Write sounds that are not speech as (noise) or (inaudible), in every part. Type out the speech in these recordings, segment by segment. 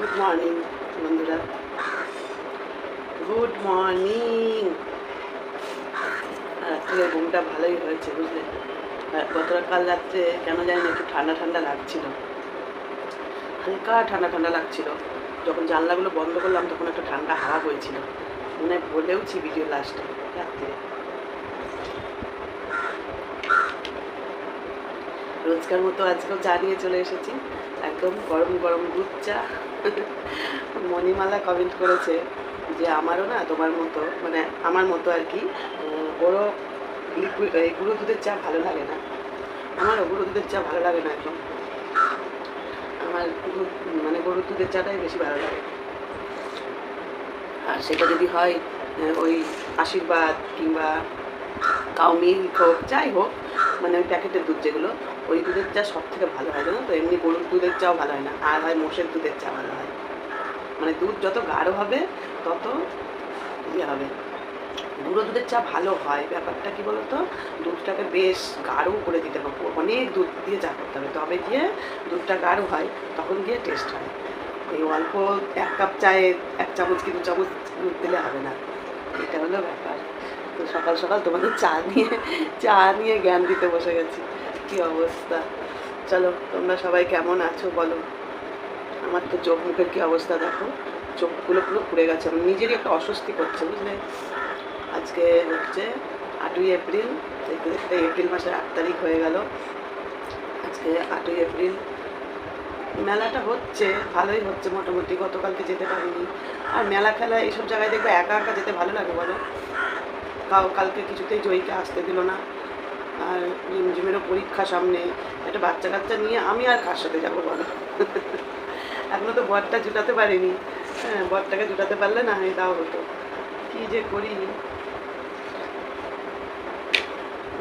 Good morning বন্ধুরা good morning রাত্রে ঘুমটা ভালোই হয়েছে, বুঝলে? আর গতটা কাল রাত্রে কেন জানি না একটু ঠান্ডা ঠান্ডা লাগছিল। হালকা ঠান্ডা ঠান্ডা লাগছিল। যখন জানলাগুলো বন্ধ করলাম, তখন একটা ঠান্ডা হাওয়া বইছিল। মনে বলেওছি ভিডিও লাস্টে। রাত্রে। রোজকার মতো আজকেও চা নিয়ে চলে এসেছি। একদম গরম গরম দুধ চা। মণিমালা কমেন্ট করেছে যে আমারও না তোমার মতো মানে আমার মতো আর কি ওরও এই গুঁড়ো দুধের চা ভালো লাগে না। আমারও গুঁড়ো দুধের চা ভালো লাগে না একদম। আমার মানে গরুর দুধের চাটাই বেশি ভালো লাগে। আর সেটা যদি হয় ওই আশীর্বাদ কিংবা কাউ মিল্ক হোক, যাই হোক মানে ওই প্যাকেটের দুধ যেগুলো, ওই দুধের চা সব থেকে ভালো হয়, জানো তো? এমনি গরুর দুধের চাও ভালো হয় না, আর হয় মোষের দুধের চা ভালো হয়। মানে দুধ যত গাঢ় হবে, তত ইয়ে হবে। গুঁড়ো দুধের চা ভালো হয়, ব্যাপারটা কি বলতো? দুধটাকে বেশ গাঢ় করে দিতে হবে অনেক দুধ দিয়ে চা করতে হবে। তবে গিয়ে দুধটা গাঢ় হয়, তখন গিয়ে টেস্ট হয়। এই অল্প এক কাপ চায়ে এক চামচ কি দু চামচ দুধ দিলে হবে না। এটা হলো ব্যাপার। তো সকাল সকাল তোমাদের চা নিয়ে চা নিয়ে জ্ঞান দিতে বসে গেছি। কি অবস্থা? চলো, তোমরা সবাই কেমন আছো বলো? আমার তো চোখ মুখের কি অবস্থা দেখো? চোখগুলো পুরো পুড়ে গেছে, আমার নিজেরই একটা অস্বস্তি করছে, বুঝলে? আজকে হচ্ছে আটই এপ্রিল এপ্রিল মাসের আট তারিখ হয়ে গেল। আজকে আটই এপ্রিল। মেলাটা হচ্ছে, ভালোই হচ্ছে মোটামুটি, গতকালকে যেতে পারিনি। আর মেলা খেলা এইসব জায়গায় দেখবে একা একা যেতে ভালো লাগে বলো? কাউ কালকে কিছুতেই জয়ীকে আসতে দিল না। আর রিমঝিমেরও পরীক্ষা সামনে। একটা বাচ্চা কাচ্চা নিয়ে আমি আর কার সাথে যাব বলো? এখনও তো বরটা জুটাতে পারিনি। হ্যাঁ বরটাকে জুটাতে পারলে না হয় তাও হতো। কি যে করি?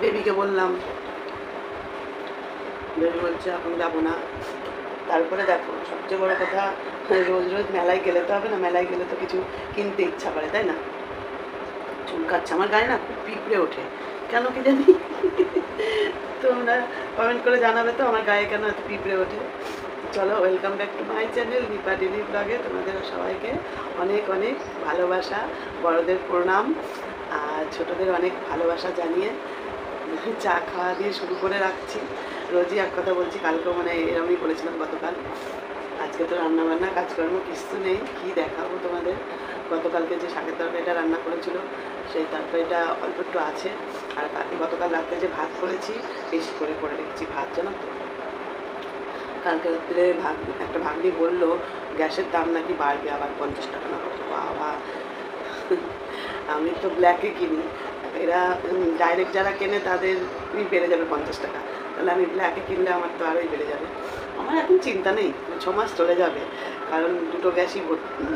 বেবিকে বললাম, বেবি বলছে, এখন যাব না। তারপরে দেখো, সবচেয়ে বড় কথা রোজ রোজ মেলায় গেলে তো হবে না, মেলায় গেলে তো কিছু কিনতে ইচ্ছা করে, তাই না? চুলকাচ্ছে। আমার গায়ে না খুব পিঁপড়ে ওঠে। কেন কি জানি? তোমরা কমেন্ট করে জানাবে তো আমার গায়ে কেন এত পিঁপড়ে ওঠে। চলো welcome back to my channel Nipa daily ব্লগে তোমাদের সবাইকে অনেক অনেক ভালোবাসা, বড়দের প্রণাম আর ছোটদের অনেক ভালোবাসা জানিয়ে চা খাওয়া দিয়ে শুরু করে রাখছি। রোজই এক কথা বলছি, কালকেও মানে এরমই বলেছিলাম গতকাল। আজকে তো রান্নাবান্না, কাজকর্ম, কিছু নেই। কী দেখাবো তোমাদের? গতকালকে যে শাকের তরকারিটা রান্না করেছিল, সেই তরকারিটা অল্প একটু আছে। আর গতকাল রাত্রে যে ভাত করেছি, বেশি করে করে রেখেছি ভাত, জানো তো? কালকে রাত্রে ভাগ একটা ভাগ্নি বলল, গ্যাসের দাম নাকি বাড়বে আবার পঞ্চাশ টাকা না কত? বাবা। আমি তো ব্ল্যাকে কিনি। এরা ডাইরেক্ট যারা কেনে তাদের বেড়ে যাবে পঞ্চাশ টাকা। তাহলে আমি ব্ল্যাকে কিনলে আমার তো আরোই বেড়ে যাবে। আমার এখন চিন্তা নেই, ছ মাস চলে যাবে, কারণ দুটো গ্যাসই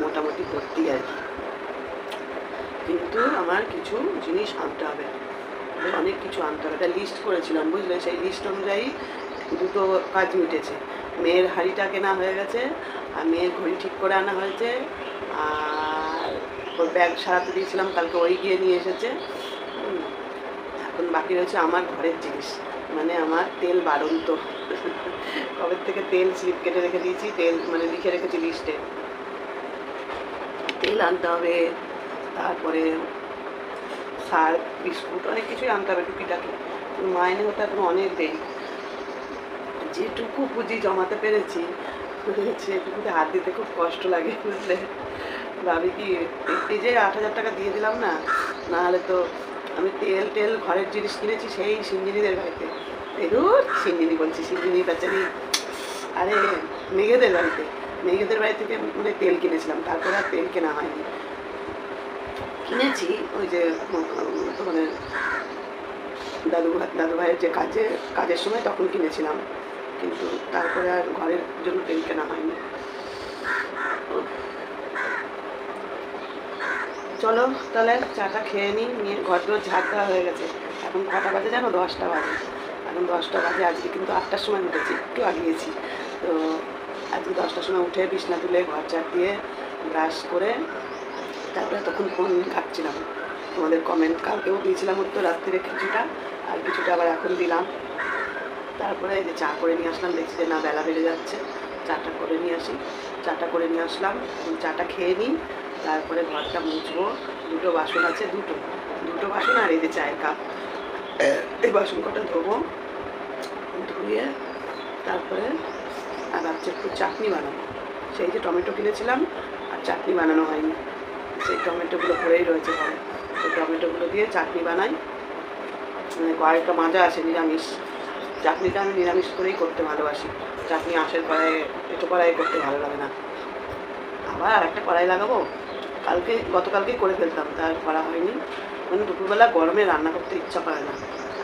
মোটামুটি ভর্তি আর কি। কিন্তু আমার কিছু জিনিস আনতে হবে। অনেক কিছু আনতে হবে। একটা লিস্ট করেছিলাম, বুঝলে? সেই লিস্ট অনুযায়ী দুটো কাজ মিটেছে। মেয়ের হাঁড়িটা কেনা হয়ে গেছে, আর মেয়ের ঘড়ি ঠিক করে আনা হয়েছে, আর ওর ব্যাগ সারাতে দিয়েছিলাম, কালকে ওই গিয়ে নিয়ে এসেছে। এখন বাকি রয়েছে আমার ঘরের জিনিস। মানে আমার তেল বাড়ন্ত। কবে থেকে তেল স্লিপ কেটে রেখে দিয়েছি, তেল মানে লিখে রেখেছি লিস্টে তেল আনতে হবে, তারপরে সার, বিস্কুট, অনেক কিছুই আনতে হবে টুকিটাকি। মাইনে হতে এখন অনেক দেরি। যেটুকু পুঁজি জমাতে পেরেছি সেটুকুতে হাত দিতে খুব কষ্ট লাগে, বুঝলে? ভাবি কি, এই যে আট হাজার টাকা দিয়ে দিলাম না, নাহলে তো আমি তেল টেল ঘরের জিনিস কিনেছি সেই সিঞ্জিনিদের বাড়িতে। এগুলো সিঞ্জিনি বলছি সিঞ্জিনি বেচারি। আরে মেঘেদের বাড়িতে। মেঘেদের বাড়ি থেকে মানে তেল কিনেছিলাম, তারপরে আর তেল কেনা হয়নি। কিনেছি, ওই যে, তোমাদের দাদু দাদু ভাইয়ের যে কাজে, কাজের সময় তখন কিনেছিলাম। কিন্তু তারপরে আর ঘরের জন্য তেল কেনা হয়নি। চলো, তাহলে চাটা খেয়ে নিই, নিয়ে ঘরগুলো ঝাড় দেওয়া হয়ে গেছে। এখন কটা বাজে জানো? দশটা বাজে। এখন দশটা বাজে, আজকে কিন্তু আটটার সময় উঠেছি, একটু আগিয়েছি। তো আজকে দশটার সময় উঠে বিছনা তুলে ঘর ঝাড় দিয়ে ব্রাশ করে তারপরে তখন ফোন ঘাটছিলাম। তোমাদের কমেন্ট কালকেও দিয়েছিলাম উত্তর, রাত্রিরে কিছুটা, আর কিছুটা আবার এখন দিলাম। তারপরে এই যে চা করে নিয়ে আসলাম, দেখছি যে না, বেলা বেড়ে যাচ্ছে। চাটা করে নিয়ে আসি। চাটা করে নিয়ে আসলাম, চাটা খেয়ে নিই। তারপরে ঘরটা মুছবো। দুটো বাসন আছে, দুটো। দুটো বাসন আর এই যে চায়ের কাপ। এই বাসন কটা ধোবো, ধুয়ে তারপরে আর ভাবছি একটু চাটনি বানাবো। সেই যে টমেটো কিনেছিলাম, আর চাটনি বানানো হয়নি। সেই টমেটোগুলো পড়েই রয়েছে ঘরে। সেই টমেটোগুলো দিয়ে চাটনি বানাই। মানে কয়েকটা মাজা আছে নিরামিষ। চাটনিটা আমি নিরামিষ করেই করতে ভালোবাসি। চাটনি আঁশের কড়াইয়ে এটো কড়াইয়ে করতে ভালো লাগে না। আবার আর একটা কড়াই লাগাবো কালকে, গতকালকেই করে ফেলতাম তার করা হয়নি। মানে দুপুরবেলা গরমে রান্না করতে ইচ্ছা করে না।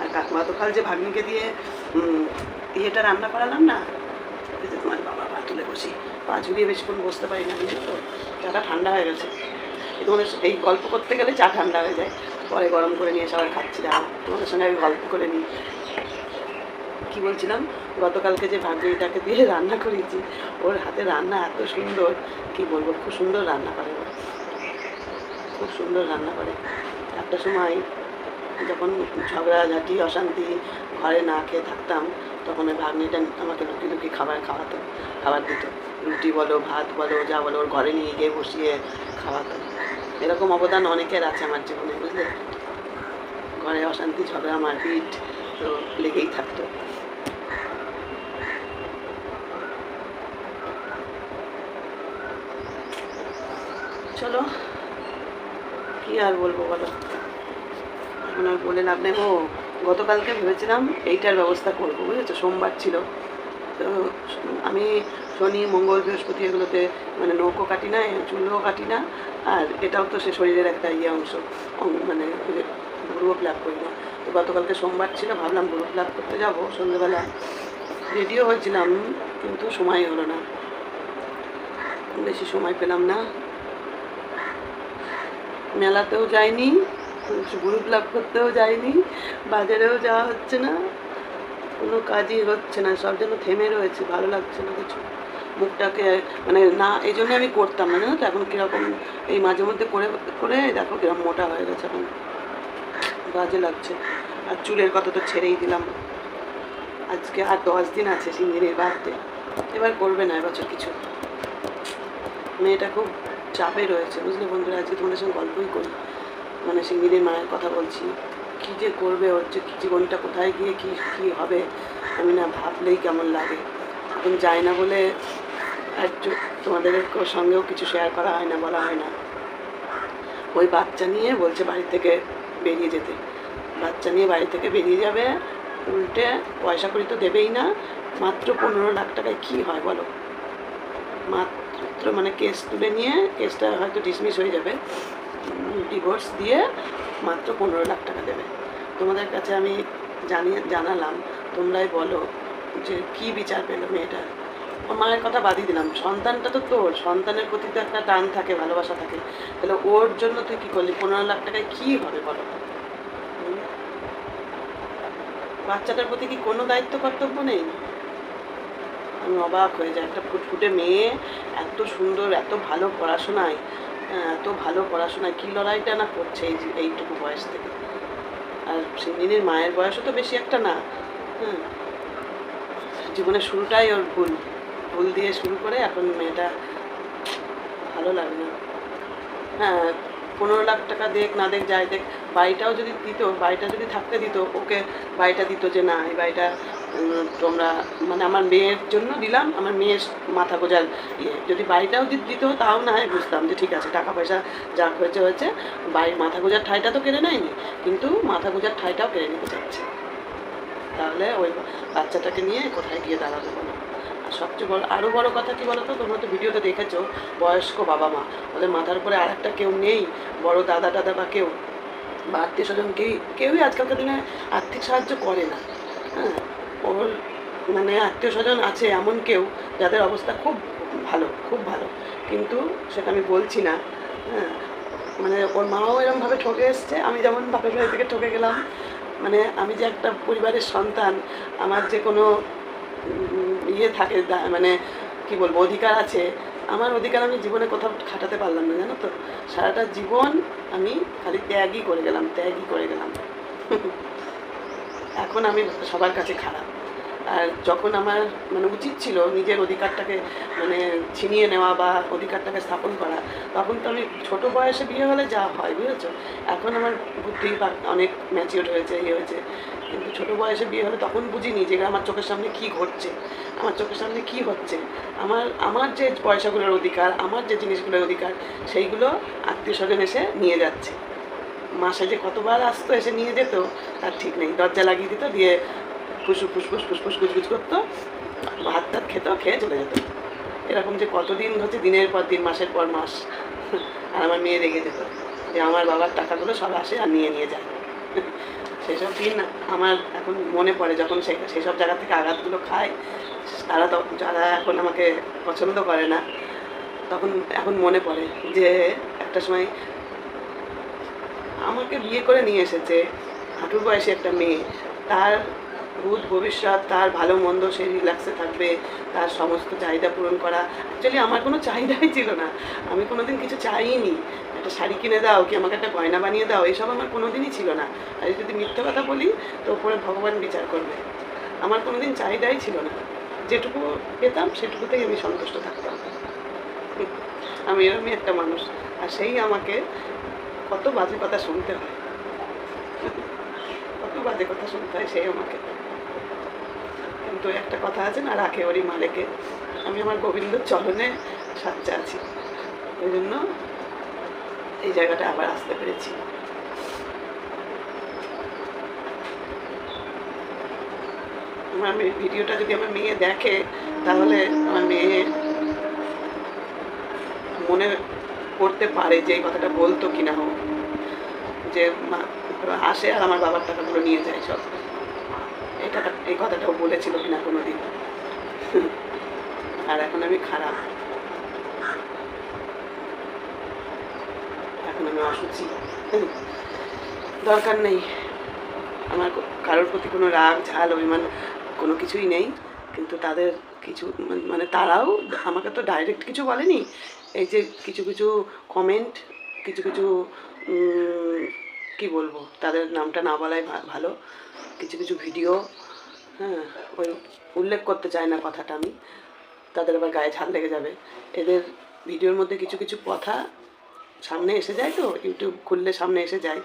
আর কাকিমা তো কাল যে ভাগ্নিকে দিয়ে ইয়েটা রান্না করালাম না তোমার বাবা পা তুলে বসি। পা ঝুলিয়ে বেশিক্ষণ বসতে পারি না জানো তো? চাটা ঠান্ডা হয়ে গেছে। তোমাদের এই গল্প করতে গেলে চা ঠান্ডা হয়ে যায়। পরে গরম করে নিয়ে সবাই খাচ্ছি দাঁড়া তোমাদের সঙ্গে আমি গল্প করে নিই। কি বলছিলাম? গতকালকে যে ভাগ্নিটাকে দিয়ে রান্না করিয়েছি ওর হাতে রান্না এত সুন্দর, কি বলব? খুব সুন্দর রান্না করে খুব সুন্দর রান্না করে। একটা সময় যখন ঝগড়াঝাটি অশান্তি ঘরে না খেয়ে থাকতাম, তখন ওই ভাগ্নিটা আমাকে লুকি লুকি খাবার খাওয়াতো, খাবার দিত। রুটি বলো, ভাত বলো, যা বলো, ওর ঘরে নিয়ে গিয়ে বসিয়ে খাওয়াতো। এরকম অবদান অনেকের আছে আমার জীবনে, বুঝলে? ঘরে অশান্তি, ঝগড়া, মারপিট তো লেগেই থাকতো। চলো কি আর বলব বলো? এখন আর বলে লাভ নেই। ও, গতকালকে ভেবেছিলাম এইটার ব্যবস্থা করব, বুঝেছ? সোমবার ছিল। তো আমি শনি, মঙ্গল, বৃহস্পতি এগুলোতে মানে নৌকো কাটি না, চুলও কাটি না, আর এটাও তো সে শরীরের একটা ইয়ে অংশ। মানে ভুরুও প্লাগ করি না। তো গতকালকে সোমবার ছিল, ভাবলাম ভুরু প্লাগ করতে যাব। সন্ধ্যেবেলা রেডিও হয়েছিলাম, কিন্তু সময় হলো না। বেশি সময় পেলাম না। মেলাতেও যাইনি, গ্রুপ লাভ করতেও যাইনি, বাজারেও যাওয়া হচ্ছে না, কোনো কাজই হচ্ছে না, সব যেন থেমে রয়েছে, ভালো লাগছে না কিছু। মুখটাকে মানে না, এই জন্য আমি করতাম না তো? এখন কীরকম এই মাঝে মধ্যে করে করে দেখো কীরকম মোটা হয়ে গেছে এখন। বাজে লাগছে। আর চুলের কথা তো ছেড়েই দিলাম। আজকে আর দশ দিন আছে সিঙ্গিনের বার্থডে। এবার করবে না এবছর কিছু। মেয়েটা খুব চাপে রয়েছে, বুঝলে বন্ধুরা? আজকে তোমাদের সঙ্গে গল্পই করি। মানে সিঙ্গিরের মায়ের কথা বলছি। কী যে করবে ওর যে জীবনটা, কোথায় গিয়ে কী কী হবে, আমি না ভাবলেই কেমন লাগে। এখন যায় না বলে চো- তোমাদের সঙ্গেও কিছু শেয়ার করা হয় না, বলা হয় না। ওই বাচ্চা নিয়ে বলছে বাড়ি থেকে বেরিয়ে যেতে। বাচ্চা নিয়ে বাড়ি থেকে বেরিয়ে যাবে, উল্টে পয়সা করি তো দেবেই না। মাত্র পনেরো লাখ টাকায় কী হয় বলো? মাত্র মানে কেস তুলে নিয়ে কেসটা হয়তো ডিসমিস হয়ে যাবে। ডিভোর্স দিয়ে মাত্র পনেরো লাখ টাকা দেবে। তোমাদের কাছে আমি জানিয়ে জানালাম, তোমরাই বলো যে কি বিচার পেল মেয়েটা? ওর মায়ের কথা বাদই দিলাম। সন্তানটা তো তোর, সন্তানের প্রতি তো একটা টান থাকে, ভালোবাসা থাকে। তাহলে ওর জন্য তুই কী করলি? পনেরো লাখ টাকায় কী হবে বলো? বাচ্চাটার প্রতি কি কোনো দায়িত্ব কর্তব্য নেই? আমি অবাক হয়ে যাই। একটা ফুটফুটে মেয়ে এত সুন্দর এত ভালো পড়াশোনায় হ্যাঁ, এত ভালো পড়াশোনায় কী লড়াইটা না করছে এই এইটুকু বয়স থেকে? আর সিঙ্গিনীর মায়ের বয়সও তো বেশি একটা না। হুম। জীবনের শুরুটাই ওর ভুল। ভুল দিয়ে শুরু করে এখন মেয়েটা ভালো লাগে না। হ্যাঁ পনেরো লাখ টাকা দেখ, না দেখ, যাই দেখ। বাড়িটাও যদি দিত, বাড়িটা যদি থাকতে দিত, ওকে বাড়িটা দিত যে, না, এই বাড়িটা তোমরা মানে আমার মেয়ের জন্য দিলাম, আমার মেয়ের মাথা গোজার ইয়ে। যদি বাড়িটাও দিত, তাও না হয় বুঝতাম যে, ঠিক আছে টাকা পয়সা যা হয়েছে হয়েছে, বাড়ির মাথা গোজার ঠাইটা তো কেড়ে নেয়নি, কিন্তু মাথা গোজার ঠাইটাও কেড়ে নিতে চাচ্ছে। তাহলে ওই বাচ্চাটাকে নিয়ে কোথায় গিয়ে আর সবচেয়ে বড় আরও বড় কথা কি বলো তো তোমরা তো ভিডিওতে দেখেছ, বয়স্ক বাবা মা। ওদের মাথার উপরে আর একটা কেউ নেই, বড় দাদা টাদা বা কেউ। বা আত্মীয় স্বজন কেউ কেউই আজকালকার দিনে আর্থিক সাহায্য করে না। হ্যাঁ? ওর মানে আত্মীয় স্বজন আছে এমন কেউ যাদের অবস্থা খুব ভালো খুব ভালো। কিন্তু সেটা আমি বলছি না। হ্যাঁ? মানে ওর মাও এরমভাবে ঠকে এসছে, আমি যেমন বাপের বাড়ি থেকে ঠকে গেলাম। মানে আমি যে একটা পরিবারের সন্তান, আমার যে কোনো ইয়ে থাকে মানে কি বলব, অধিকার আছে। আমার অধিকার আমি জীবনে কোথাও খাটাতে পারলাম না, জানো তো? সারাটা জীবন আমি খালি ত্যাগই করে গেলাম, ত্যাগই করে গেলাম। (laughs) এখন আমি সবার কাছে খারাপ। আর যখন আমার মানে উচিত ছিল নিজের অধিকারটাকে মানে ছিনিয়ে নেওয়া বা অধিকারটাকে স্থাপন করা, তখন তো আমি ছোট বয়সে বিয়ে হলে যা হয়, বুঝেছ? এখন আমার বুদ্ধি অনেক ম্যাচিওর হয়েছে ইয়ে হয়েছে। কিন্তু ছোটো বয়সে বিয়ে হলে তখন বুঝিনি যে আমার চোখের সামনে কি ঘটছে, আমার চোখের সামনে কি হচ্ছে। আমার আমার যে পয়সাগুলোর অধিকার, আমার যে জিনিসগুলোর অধিকার, সেইগুলো আত্মীয় স্বজন এসে নিয়ে যাচ্ছে। মাসে যে কতবার আসতো এসে নিয়ে যেত, তার ঠিক নেই। দরজা লাগিয়ে দিত, দিয়ে ফুসু ফুসফুস ফুসফুস গুজগুজ করতো ভাত টাত খেত খেয়ে চলে যেত। এরকম যে কতদিন হচ্ছে দিনের পর দিন, মাসের পর মাস, আর আমার মেয়ে রেগে যেত যে আমার বাবার টাকাগুলো সব আসে আর নিয়ে নিয়ে যায়। সেসব দিন আমার এখন মনে পড়ে যখন সে, সেসব জায়গা থেকে আঘাতগুলো খায়, তারা তো যারা এখন আমাকে পছন্দ করে না, তখন, এখন মনে পড়ে যে একটা সময় আমাকে বিয়ে করে নিয়ে এসেছে, হাঁটুর বয়সী একটা মেয়ে, তার ভূত ভবিষ্যৎ, তার ভালো মন্দ সে রিল্যাক্সে থাকবে, তার সমস্ত চাহিদা পূরণ করা। অ্যাকচুয়ালি আমার কোনো চাহিদাই ছিল না। আমি কোনোদিন কিছু চাইনি। একটা শাড়ি কিনে দাও কি আমাকে একটা গয়না বানিয়ে দাও, এসব আমার কোনোদিনই ছিল না। আর যদি মিথ্যে কথা বলি, তো ওপরে ভগবান বিচার করবে। আমার কোনোদিন চাহিদাই ছিল না। যেটুকু পেতাম, সেটুকুতেই আমি সন্তুষ্ট থাকতাম। আমি এরকমই একটা মানুষ। আর সেই আমাকে কত বাজে কথা শুনতে হয়। কত বাজে কথা শুনতে হয় সেই আমাকে। কিন্তু একটা কথা আছে না, রাখে ওরই মালেকে। আমি আমার গোবিন্দর চলনে সাজ্জা আছি। ওই জন্য এই জায়গাটা আবার আসতে পেরেছি। আমার মেয়ে ভিডিওটা যদি আমার মেয়ে দেখে, তাহলে আমার মেয়ে মনে করতে পারে যে এই কথাটা বলতো কিনা হোক যে, মা, আসে আর আমার বাবার টাকাগুলো নিয়ে যায় সব। এই কথাটাও বলেছিল কিনা কোনো দিন আর এখন আমি খারাপ। এখন আমি অসুচি। দরকার নেই। আমার কারোর প্রতি কোনো রাগ, ঝাল, অভিমান কোনো কিছুই নেই। কিন্তু তাদের কিছু মানে তারাও আমাকে তো ডাইরেক্ট কিছু বলেনি। এই যে কিছু কিছু কমেন্ট কিছু কিছু কি বলব? তাদের নামটা না বলাই ভালো। কিছু কিছু ভিডিও হ্যাঁ ওই উল্লেখ করতে চায় না কথাটা আমি। তাদের আবার গায়ে ঝাল লেগে যাবে। এদের ভিডিওর মধ্যে কিছু কিছু কথা সামনে এসে যায় তো ইউটিউব খুললে সামনে এসে যায়।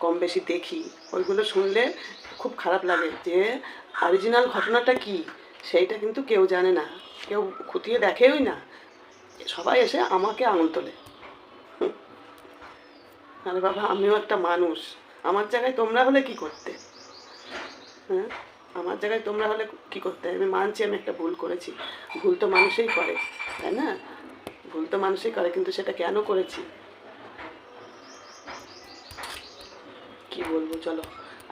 কম বেশি দেখি। ওইগুলো শুনলে খুব খারাপ লাগে যে অরিজিনাল ঘটনাটা কি? সেইটা কিন্তু কেউ জানে না। কেউ খুঁটিয়ে দেখেওই না। সবাই এসে আমাকে আঙুল তোলে। আরে বাবা, আমিও একটা মানুষ। আমার জায়গায় তোমরা হলে কি করতে? হ্যাঁ? আমার জায়গায় তোমরা হলে কি করতে? আমি মানছি, আমি একটা ভুল করেছি। ভুল তো মানুষই করে, তাই না? ভুল তো মানুষই করে, কিন্তু সেটা কেন করেছি? কি বলব, চলো।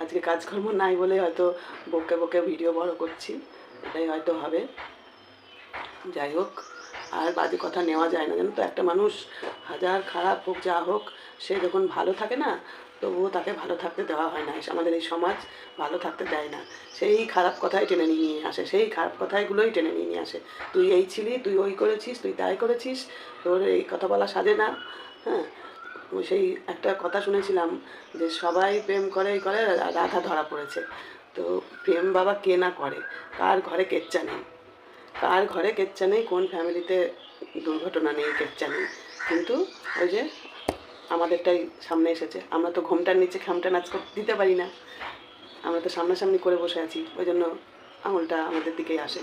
আজকে কাজকর্ম নাই বলে হয়তো বকে বকে ভিডিও বড় করছি, এটাই হয়তো হবে। যাই হোক। আর বাজে কথা নেওয়া যায় না। জানো তো, একটা মানুষ হাজার খারাপ হোক, যা হোক, সে যখন ভালো থাকে না, তবুও তাকে ভালো থাকতে দেওয়া হয় না। আমাদের এই সমাজ ভালো থাকতে দেয় না। সেই খারাপ কথাই টেনে নিয়ে আসে, সেই খারাপ কথাইগুলোই টেনে নিয়ে নিয়ে আসে। তুই এই ছিলি, তুই ওই করেছিস, তুই তাই করেছিস, তোর এই কথা বলা সাজে না হ্যাঁ? সেই একটা কথা শুনেছিলাম যে সবাই প্রেম করে করে, রাধা ধরা পড়েছে। তো প্রেম বাবা কে না করে? কার ঘরে কেচ্চা নেই? কার ঘরে কেচ্চা নেই, কোন ফ্যামিলিতে দুর্ঘটনা নেই কেচ্চা নেই। কিন্তু ওই যে আমাদেরটাই সামনে এসেছে। আমরা তো ঘোমটার নিচে খামটা নাচ দিতে পারি না। আমরা তো সামনাসামনি করে বসে আছি। ওই জন্য আঙুলটা আমাদের দিকেই আসে।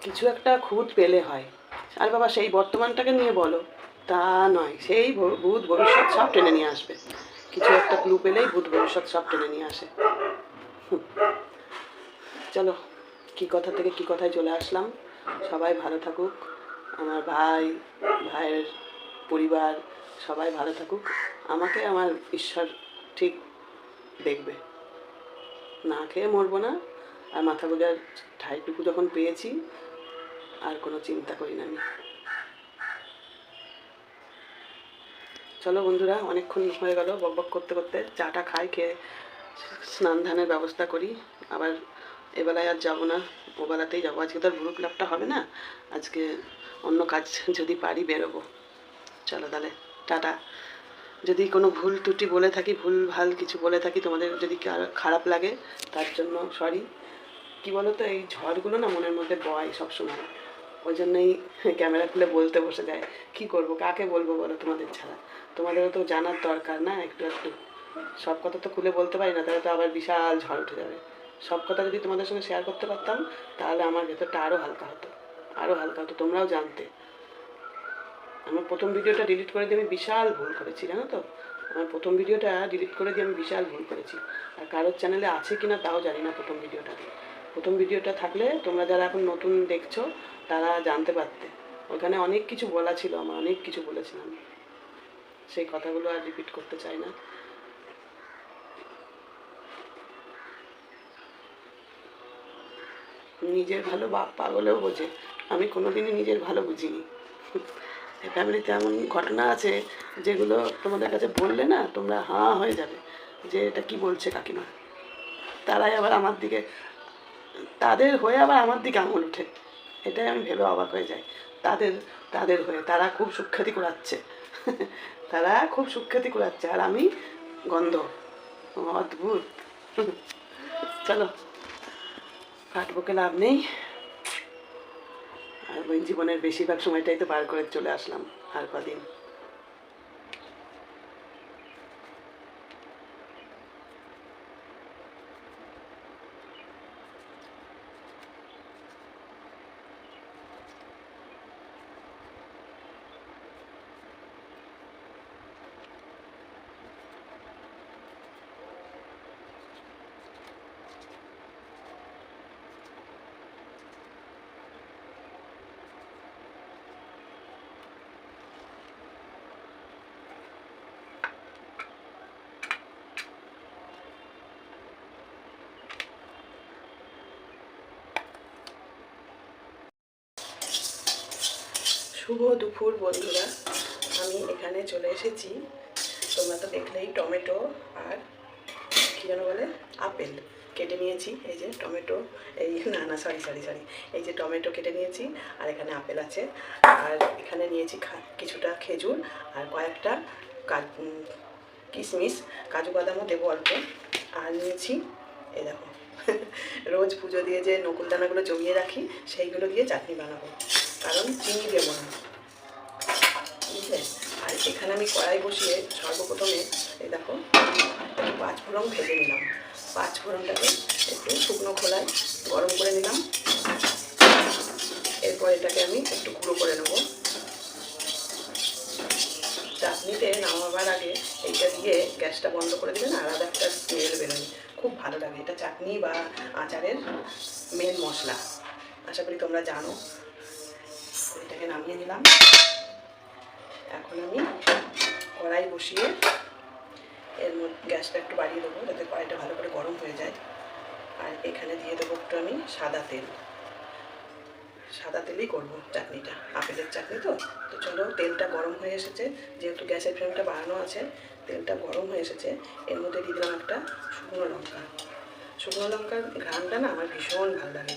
কিছু একটা খুঁত পেলে হয়। আর বাবা, সেই বর্তমানটাকে নিয়ে বলো। তা নয়। সেই ভূত ভবিষ্যৎ সব টেনে নিয়ে আসবে। কিছু একটা ক্লু পেলেই ভূত ভবিষ্যৎ সব টেনে নিয়ে আসে। চলো। কি কথা থেকে কি কথায় চলে আসলাম। সবাই ভালো থাকুক। আমার ভাই, ভাইয়ের পরিবার, সবাই ভালো থাকুক। আমাকে আমার ঈশ্বর ঠিক দেখবে। না খেয়ে মরবো না। আর মাথা গোজার ঠাইটুকু যখন পেয়েছি, আর কোনো চিন্তা করি না আমি। চলো বন্ধুরা, অনেকক্ষণ হয়ে গেল বক বক করতে করতে। চাটা খাই, খেয়ে স্নান ধানের ব্যবস্থা করি। আবার এবেলায় আর যাব না, ওবেলাতেই যাব। আজকে তো আর গ্রুপ ল্যাবটা হবে না, আজকে অন্য কাজ যদি পারি বেরোবো। চলো তাহলে, টাটা। যদি কোনো ভুল ত্রুটি বলে থাকি, ভুল ভালো কিছু বলে থাকি, তোমাদের যদি খারাপ লাগে, তার জন্য সরি কি বলো তো এই ঝড়গুলো না মনের মধ্যে বয় সবসময়। ওই জন্যই ক্যামেরা খুলে বলতে বসে যায়, কি করব, কাকে বলব বলো তোমাদের ছাড়া? তোমাদেরও তো জানার দরকার না একটু একটু। সব কথা তো খুলে বলতে পারি না, তাহলে তো আবার বিশাল ঝড় উঠে যাবে। সব কথা যদি তোমাদের সঙ্গে শেয়ার করতে পারতাম, তাহলে আমার ভেতরটা আরও হালকা হতো। আরও হালকা হতো, তোমরাও জানতে। আমার প্রথম ভিডিওটা ডিলিট করে দিয়ে আমি বিশাল ভুল করেছি, জানো তো? আমার প্রথম ভিডিওটা ডিলিট করে দিয়ে আমি বিশাল ভুল করেছি। আর কারোর চ্যানেলে আছে কি না তাও জানি না প্রথম ভিডিওটা প্রথম ভিডিওটা থাকলে তোমরা যারা এখন নতুন দেখছ, তারা জানতে পারতে। ওখানে অনেক কিছু বলা ছিল আমার, অনেক কিছু বলেছিলাম। সেই কথাগুলো আর রিপিট করতে চাই না। নিজের ভালো বাপ পাগলেও বোঝে। আমি কোনোদিনই নিজের ভালো বুঝিনি। ফ্যামিলিতে এমন ঘটনা আছে যেগুলো তোমাদের কাছে বললে না তোমরা হাঁ হয়ে যাবে যে এটা কি বলছে কাকিমা। তারাই আবার আমার দিকে, তাদের হয়ে আবার আমার দিকে আঙুল ওঠে। এটাই আমি ভেবে অবাক হয়ে যাই। তাদের তাদের হয়ে, তারা খুব সুখ্যাতি কুড়াচ্ছে। তারা খুব সুখ্যাতি কুড়াচ্ছে। আর আমি গন্ধ। অদ্ভুত। চলো। কাটবকে লাভ নেই। আর জীবনের বেশিরভাগ সময়টাই তো বার করে চলে আসলাম আর কদিন। শুভ দুপুর, বন্ধুরা। আমি এখানে চলে এসেছি। তোমরা তো দেখলেই টমেটো আর কী যেন বলে, আপেল কেটে নিয়েছি। এই যে টমেটো, এই না না সরি সরি সরি এই যে টমেটো কেটে নিয়েছি আর এখানে আপেল আছে। আর এখানে নিয়েছি কিছুটা খেজুর আর কয়েকটা কিশমিশ, কাজু বাদামও দেবো অল্প। আর নিয়েছি, এই দেখো, (laughs) রোজ পুজো দিয়ে যে নকুল দানাগুলো জমিয়ে রাখি, সেইগুলো দিয়ে চাটনি বানাবো। কারণ চিনি দেবো না। বুঝলে আর এখানে আমি কড়াই বসিয়ে সর্বপ্রথমে এই দেখো, একটু পাঁচ ফোড়ন ভেজে নিলাম। পাঁচ ফোড়নটাকে একটু শুকনো খোলায় গরম করে নিলাম। এরপর এটাকে আমি একটু গুঁড়ো করে নেব। চাটনিতে নামাবার আগে এইটা দিয়ে গ্যাসটা বন্ধ করে দেবেন আলাদা একটা স্মেল বেরোয় খুব ভালো লাগে। এটা চাটনি বা আচারের মেন মশলা। আশা করি তোমরা জানো। এটাকে নামিয়ে নিলাম এখন আমি কড়াই বসিয়ে এর মধ্যে গ্যাসটা একটু বাড়িয়ে দেবো, যাতে কড়াইটা ভালো করে গরম হয়ে যায়। আর এখানে দিয়ে দেবো একটু আমি সাদা তেল। সাদা তেলেই করব চাটনিটা, আপেলের চাটনি তো। তো চলো, তেলটা গরম হয়ে এসেছে, যেহেতু গ্যাসের ফ্লেমটা বাড়ানো আছে, তেলটা গরম হয়ে এসেছে, এর মধ্যে দিয়ে দিলাম একটা শুকনো লঙ্কা। শুকনো লঙ্কার ঘ্রাণটা না আমার ভীষণ ভালো লাগে।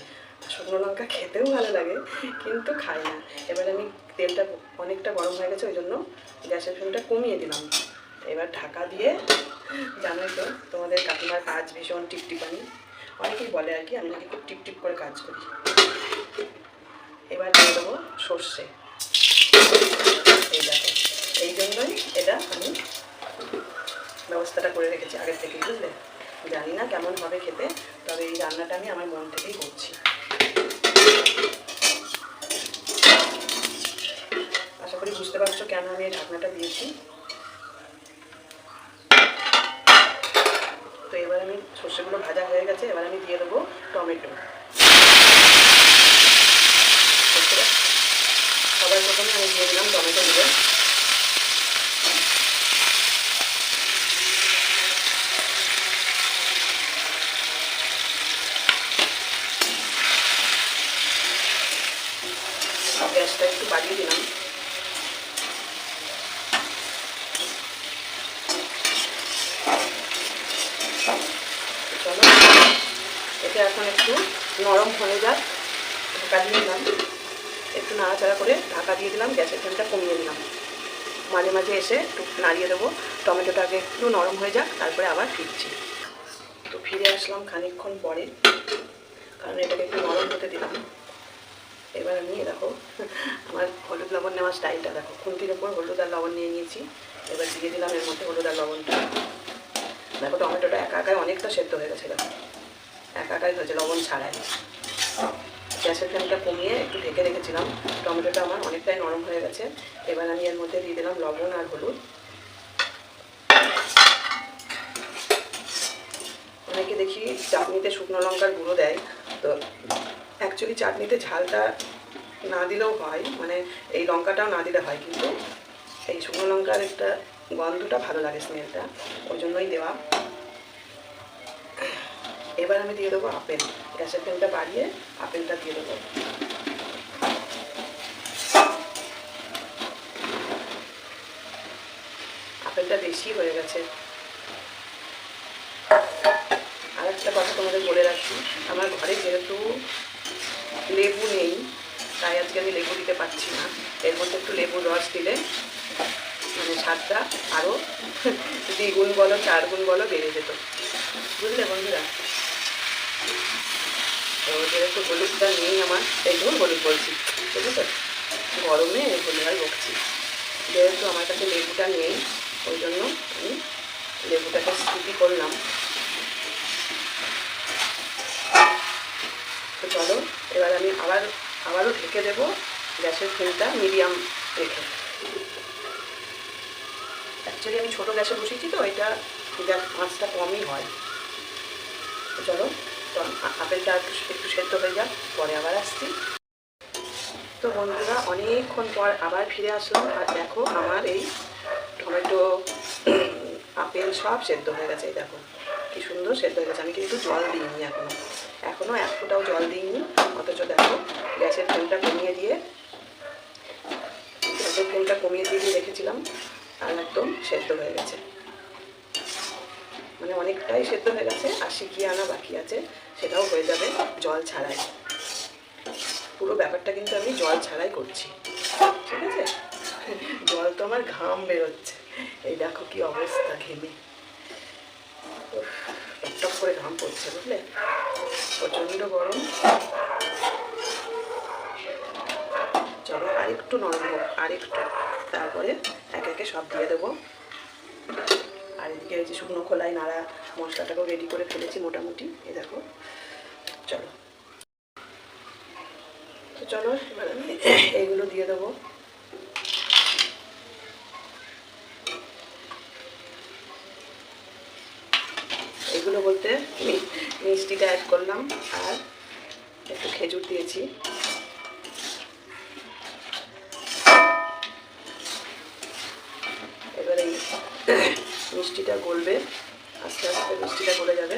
শুকনো লঙ্কা খেতেও ভালো লাগে, কিন্তু খাই না। এবার আমি তেলটা অনেকটা গরম হয়ে গেছে ওই জন্য গ্যাসের ফ্লেমটা কমিয়ে দিলাম। এবার ঢাকা দিয়ে, জানোই তো, তোমাদের কাকিমার কাজ ভীষণ টিপটিপানি। অনেকেই বলে আর কি, আমি নাকি খুব টিপটিপ করে কাজ করি। এবার দিয়ে দেবো সর্ষে। এই দেখো, এই জন্যই এটা আমি ব্যবস্থাটা করে রেখেছি আগের থেকে বুঝলে? জানি না কেমন হবে খেতে, তবে এই রান্নাটা আমি আমার মন থেকেই করছি। করি বুঝতে পারছ কেন আমি এই ঢাকনাটা দিয়েছি? তো এবার আমি সর্ষেগুলো ভাজা হয়ে গেছে, এবার আমি দিয়ে দেবো টমেটো। সবার প্রথমে আমি দিয়ে দিলাম টমেটো দিয়ে গ্যাসটা একটু বাড়িয়ে দিলাম চলো এটা এখন একটু নরম হয়ে যাক ঢাকা দিয়ে দিলাম একটু নাড়াচাড়া করে ঢাকা দিয়ে দিলাম গ্যাসের ফ্লেমটা কমিয়ে দিলাম মাঝে এসে একটু নাড়িয়ে দেবো। টমেটোটা আগে একটু নরম হয়ে যাক, তারপরে আবার ফিরছি। তো ফিরে আসলাম খানিকক্ষণ পরে, কারণ এটাকে একটু নরম হতে দিলাম। এবার আমি, দেখো, আমার হলুদ লবণ নেওয়ার স্টাইলটা, দেখো, খুন্তির ওপর হলুদ আর লবণ নিয়ে নিয়েছি। এবার দিয়ে দিলাম এর মধ্যে হলুদ আর লবণটা। দেখো, টমেটোটা একা একাই অনেকটা সেদ্ধ হয়ে গেছে, দেখো। একা একাই হয়েছে, লবণ ছাড়াই। গ্যাসের ফ্লেমটা কমিয়ে একটু ঢেকে রেখেছিলাম। টমেটোটা আমার অনেকটাই নরম হয়ে গেছে। এবার আমি এর মধ্যে দিয়ে দিলাম লবণ আর হলুদ। অনেকে দেখি চাটনিতে শুকনো লঙ্কার গুঁড়ো দেয়। তো অ্যাকচুয়ালি চাটনিতে ঝালটা না দিলেও হয়। মানে এই লঙ্কাটাও না দিলে হয়। কিন্তু এই শুকনো লঙ্কার একটা গন্ধটা ভালো লাগে স্মেলটা। ওই জন্যই দেওয়া। এবার আমি দিয়ে দেবো আপেল। গ্যাসের ফ্লেমটা বাড়িয়ে আপেলটা দিয়ে দেবো। আপেলটা বেশি হয়ে গেছে। আর একটা কথা তোমাদের বলে রাখি, আমার ঘরে যেহেতু লেবু নেই, তাই আজকে আমি লেবু দিতে পারছি না। এর মধ্যে একটু লেবুর রস দিলে মানে স্বাদটা আরও দ্বিগুণ বলো, চার গুণ বলো বেড়ে যেত। বুঝলে বন্ধুরা? তো যেহেতু হলুদটা নেই আমার এই হলুদ বলছি ঠিক আছে গরমে হলুদ আর বকছি। যেহেতু আমার কাছে লেবুটা নেই, ওই জন্য আমি লেবুটাকে স্কিপি করলাম। তো চলো, এবার আমি আবার, আবারও ঢেকে দেবো গ্যাসের ফ্লেমটা মিডিয়াম রেখে। অ্যাকচুয়ালি আমি ছোটো গ্যাসে বসিয়েছি তো, এটা গ্যাস মাছটা কমই হয়। চলো। তো আপেলটা একটু একটু সেদ্ধ হয়ে যাক, পরে আবার আসছি। তো বন্ধুরা, অনেকক্ষণ পর আবার ফিরে আসলাম। আর দেখো, আমার এই টমেটো, আপেল সব সেদ্ধ হয়ে গেছে। এই দেখো, কি সুন্দর সেদ্ধ হয়ে গেছে। আমি কিন্তু জল দিইনি এখনও। এখনও এক ফোঁটাও জল দিইনি। অথচ দেখো, গ্যাসের ফ্লেমটা কমিয়ে দিয়ে, গ্যাসের ফ্লেমটা কমিয়ে দিয়ে রেখেছিলাম আর একদম সেদ্ধ হয়ে গেছে। মানে অনেকটাই সেদ্ধ হয়ে গেছে, আর শিখিয়ে আনা বাকি আছে, সেটাও হয়ে যাবে জল ছাড়াই। পুরো ব্যাপারটা কিন্তু আমি জল ছাড়াই করছি, ঠিক আছে? জল তো আমার ঘাম বেরোচ্ছে। এই দেখো কি অবস্থা ঘেমে। টপ করে ঘাম পড়ছে, বুঝলে? প্রচণ্ড গরম। চলো আরেকটু নরম আরেকটু। তারপরে একে একে সব দিয়ে দেবো। যে শুকনো খোলায় নাড়া মশলাটাকেও রেডি করে ফেলেছি মোটামুটি। এ দেখো। চলো। তো চলো, এবার আমি এইগুলো দিয়ে দেবো। এগুলো বলতে মিষ্টিটা অ্যাড করলাম আর একটু খেজুর দিয়েছি। মিষ্টিটা গলবে। আস্তে আস্তে মিষ্টিটা গলে যাবে।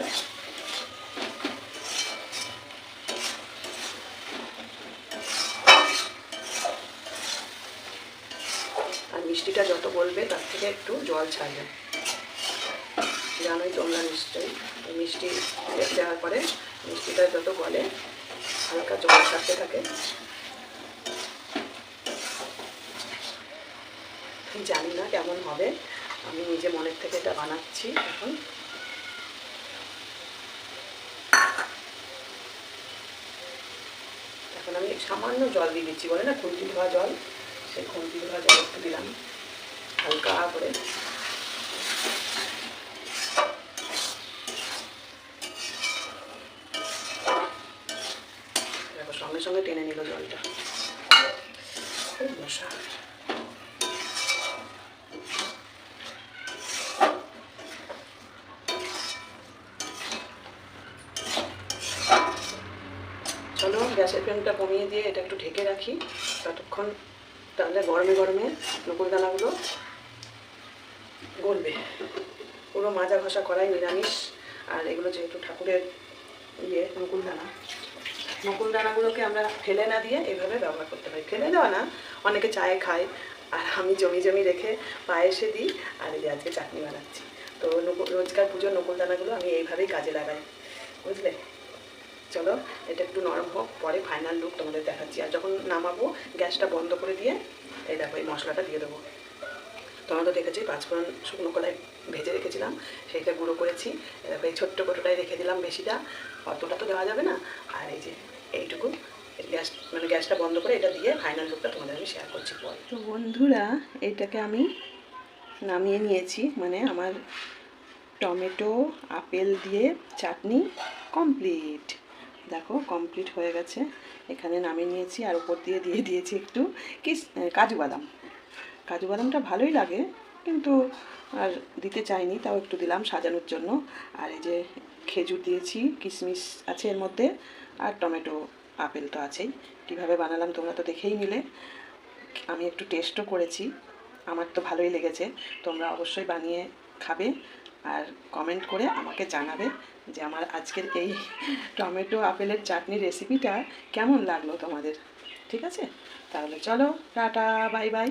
আর মিষ্টিটা যত গলবে, তার থেকে একটু জল ছাড়বে। জানোই তোমরা নিশ্চয়ই মিষ্টি দেওয়ার পরে মিষ্টিটা যত গলে, হালকা জল ছাড়তে থাকে। জানি না কেমন হবে। আমি নিজে মনের থেকে এটা বানাচ্ছি এখন। এখন আমি সামান্য জল দিয়ে দিচ্ছি, বলে না খুন্তি ধোয়া জল? সেই খুন্তি ধোয়া জল একটু দিলাম। হালকা করে দেখো সঙ্গে সঙ্গে টেনে নিল জলটা খুব মশা চলো, গ্যাসের ফ্লেমটা কমিয়ে দিয়ে এটা একটু ঢেকে রাখি। ততক্ষণ তাহলে গরমে গরমে নকুল দানাগুলো গলবে। পুরো মাজা ঘষা করাই নিরামিষ, আর এগুলো যেহেতু ঠাকুরের ইয়ে নকুল দানা। নকুল দানাগুলোকে আমরা ফেলে না দিয়ে এভাবে ব্যবহার করতে পারি। ফেলে দেওয়া না, অনেকে চায়ে খায়। আর আমি জমি জমি রেখে পায়েসে দিই, আর এই আজকে চাটনি বানাচ্ছি। তো রোজকার পুজোর নকুল দানাগুলো আমি এইভাবেই কাজে লাগাই। বুঝলে? চলো, এটা একটু নরম হোক, পরে ফাইনাল লুক তোমাদের দেখাচ্ছি। আর যখন নামাবো, গ্যাসটা বন্ধ করে দিয়ে, এই দেখো, এই মশলাটা দিয়ে দেবো। তোমরা তো দেখেছি, পাঁচফোড়ন শুকনো কলাই ভেজে রেখেছিলাম, সেইটা গুঁড়ো করেছি। এরকম এই ছোট্ট কোটোটাই রেখে দিলাম বেশিটা, অতটা তো দেওয়া যাবে না। আর এই যে, এইটুকু গ্যাস মানে গ্যাসটা বন্ধ করে এটা দিয়ে ফাইনাল লুকটা তোমাদের আমি শেয়ার করছি পরে। তো বন্ধুরা এইটাকে আমি নামিয়ে নিয়েছি মানে আমার টমেটো, আপেল দিয়ে চাটনি কমপ্লিট দেখো কমপ্লিট হয়ে গেছে। এখানে নামিয়ে নিয়েছি আর উপর দিয়ে দিয়ে দিয়েছি একটু কিস কাজু বাদাম। কাজু বাদামটা ভালোই লাগে, কিন্তু আর দিতে চাইনি, তাও একটু দিলাম সাজানোর জন্য। আর এই যে খেজুর দিয়েছি, কিশমিশ আছে এর মধ্যে, আর টমেটো, আপেল তো আছেই। কীভাবে বানালাম তোমরা তো দেখেই নিলে। আমি একটু টেস্টও করেছি, আমার তো ভালোই লেগেছে। তোমরা অবশ্যই বানিয়ে খাবে, আর কমেন্ট করে আমাকে জানাবে যে আমার আজকের এই টমেটো আপেলের চাটনি রেসিপিটা কেমন লাগল তোমাদের? ঠিক আছে? তাহলে চলো, টাটা, বাই বাই।